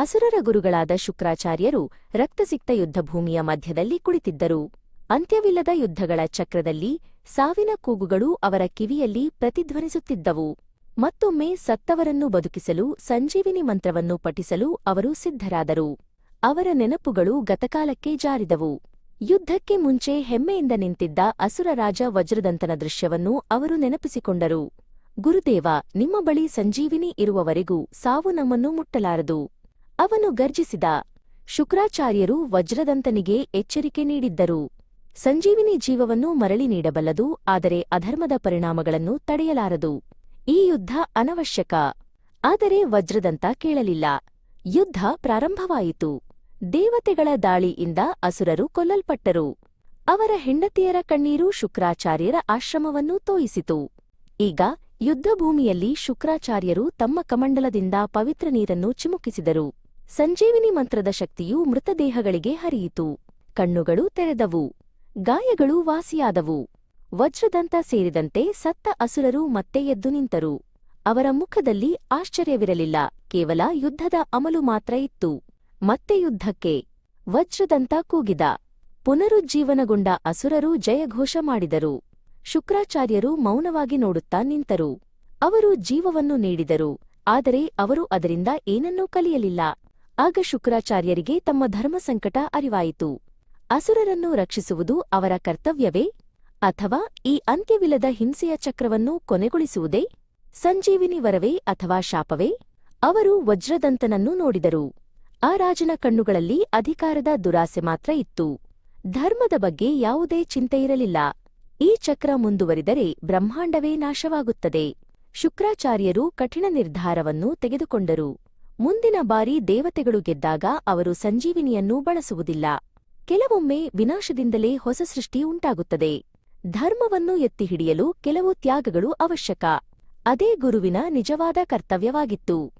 ಅಸುರರ ಗುರುಗಳಾದ ಶುಕ್ರಾಚಾರ್ಯರು ರಕ್ತಸಿಕ್ತ ಯುದ್ಧಭೂಮಿಯ ಮಧ್ಯದಲ್ಲಿ ಕುಳಿತಿದ್ದರು. ಅಂತ್ಯವಿಲ್ಲದ ಯುದ್ಧಗಳ ಚಕ್ರದಲ್ಲಿ ಸಾವಿನ ಕೂಗುಗಳು ಅವರ ಕಿವಿಯಲ್ಲಿ ಪ್ರತಿಧ್ವನಿಸುತ್ತಿದ್ದವು. ಮತ್ತೊಮ್ಮೆ ಸತ್ತವರನ್ನು ಬದುಕಿಸಲು, ಸಂಜೀವಿನಿ ಮಂತ್ರವನ್ನು ಪಠಿಸಲು ಅವರು ಸಿದ್ಧರಾದರು. ಅವರ ನೆನಪುಗಳು ಗತಕಾಲಕ್ಕೆ ಜಾರಿದವು. ಯುದ್ಧಕ್ಕೆ ಮುಂಚೆ ಹೆಮ್ಮೆಯಿಂದ ನಿಂತಿದ್ದ ಅಸುರರಾಜ ವಜ್ರದಂತನ ದೃಶ್ಯವನ್ನು ಅವರು ನೆನಪಿಸಿಕೊಂಡರು. ಗುರುದೇವ, ನಿಮ್ಮ ಬಳಿ ಸಂಜೀವಿನಿ ಇರುವವರೆಗೂ ಸಾವು ನಮ್ಮನ್ನು ಮುಟ್ಟಲಾರದು. ಅವನು ಗರ್ಜಿಸಿದ. ಶುಕ್ರಾಚಾರ್ಯರು ವಜ್ರದಂತನಿಗೆ ಎಚ್ಚರಿಕೆ ನೀಡಿದ್ದರು. ಸಂಜೀವಿನಿ ಜೀವವನ್ನು ಮರಳಿ ನೀಡಬಲ್ಲದು, ಆದರೆ ಅಧರ್ಮದ ಪರಿಣಾಮಗಳನ್ನು ತಡೆಯಲಾರದು. ಈ ಯುದ್ಧ ಅನವಶ್ಯಕ. ಆದರೆ ವಜ್ರದಂತ ಕೇಳಲಿಲ್ಲ. ಯುದ್ಧ ಪ್ರಾರಂಭವಾಯಿತು. ದೇವತೆಗಳ ದಾಳಿಯಿಂದ ಅಸುರರು ಕೊಲ್ಲಲ್ಪಟ್ಟರು. ಅವರ ಹೆಂಡತಿಯರ ಕಣ್ಣೀರು ಶುಕ್ರಾಚಾರ್ಯರ ಆಶ್ರಮವನ್ನು ತೋಯಿಸಿತು. ಈಗ ಯುದ್ಧಭೂಮಿಯಲ್ಲಿ ಶುಕ್ರಾಚಾರ್ಯರು ತಮ್ಮ ಕಮಂಡಲದಿಂದ ಪವಿತ್ರ ನೀರನ್ನು ಚಿಮುಕಿಸಿದರು. ಸಂಜೀವಿನಿ ಮಂತ್ರದ ಶಕ್ತಿಯು ಮೃತದೇಹಗಳಿಗೆ ಹರಿಯಿತು. ಕಣ್ಣುಗಳು ತೆರೆದವು. ಗಾಯಗಳು ವಾಸಿಯಾದವು. ವಜ್ರದಂತ ಸೇರಿದಂತೆ ಸತ್ತ ಅಸುರರು ಮತ್ತೆ ಎದ್ದು ನಿಂತರು. ಅವರ ಮುಖದಲ್ಲಿ ಆಶ್ಚರ್ಯವಿರಲಿಲ್ಲ. ಕೇವಲ ಯುದ್ಧದ ಅಮಲು ಮಾತ್ರ ಇತ್ತು. ಮತ್ತೆ ಯುದ್ಧಕ್ಕೆ ವಜ್ರದಂತ ಕೂಗಿದ. ಪುನರುಜ್ಜೀವನಗೊಂಡ ಅಸುರರು ಜಯಘೋಷ ಮಾಡಿದರು. ಶುಕ್ರಾಚಾರ್ಯರು ಮೌನವಾಗಿ ನೋಡುತ್ತಾ ನಿಂತರು. ಅವರು ಜೀವವನ್ನು ನೀಡಿದರು. ಆದರೆ ಅವರು ಅದರಿಂದ ಏನನ್ನೂ ಕಲಿಯಲಿಲ್ಲ. ಆಗ ಶುಕ್ರಾಚಾರ್ಯರಿಗೆ ತಮ್ಮ ಧರ್ಮಸಂಕಟ ಅರಿವಾಯಿತು. ಅಸುರರನ್ನು ರಕ್ಷಿಸುವುದು ಅವರ ಕರ್ತವ್ಯವೇ? ಅಥವಾ ಈ ಅಂತ್ಯವಿಲ್ಲದ ಹಿಂಸೆಯ ಚಕ್ರವನ್ನು ಕೊನೆಗೊಳಿಸುವುದೇ? ಸಂಜೀವಿನಿ ವರವೇ ಅಥವಾ ಶಾಪವೇ? ಅವರು ವಜ್ರದಂತನನ್ನು ನೋಡಿದರು. ಆ ರಾಜನ ಕಣ್ಣುಗಳಲ್ಲಿ ಅಧಿಕಾರದ ದುರಾಸೆ ಮಾತ್ರ ಇತ್ತು. ಧರ್ಮದ ಬಗ್ಗೆ ಯಾವುದೇ ಚಿಂತೆಯಿರಲಿಲ್ಲ ಈ ಚಕ್ರ ಮುಂದುವರಿದರೆ ಬ್ರಹ್ಮಾಂಡವೇ ನಾಶವಾಗುತ್ತದೆ. ಶುಕ್ರಾಚಾರ್ಯರು ಕಠಿಣ ನಿರ್ಧಾರವನ್ನು ತೆಗೆದುಕೊಂಡರು. ಮುಂದಿನ ಬಾರಿ ದೇವತೆಗಳು ಗೆದ್ದಾಗ ಅವರು ಸಂಜೀವಿನಿಯನ್ನು ಬಳಸುವುದಿಲ್ಲ. ಕೆಲವೊಮ್ಮೆ ವಿನಾಶದಿಂದಲೇ ಹೊಸ ಸೃಷ್ಟಿ ಉಂಟಾಗುತ್ತದೆ. ಧರ್ಮವನ್ನು ಎತ್ತಿಹಿಡಿಯಲು ಕೆಲವು ತ್ಯಾಗಗಳು ಅವಶ್ಯಕ. ಅದೇ ಗುರುವಿನ ನಿಜವಾದ ಕರ್ತವ್ಯವಾಗಿತ್ತು.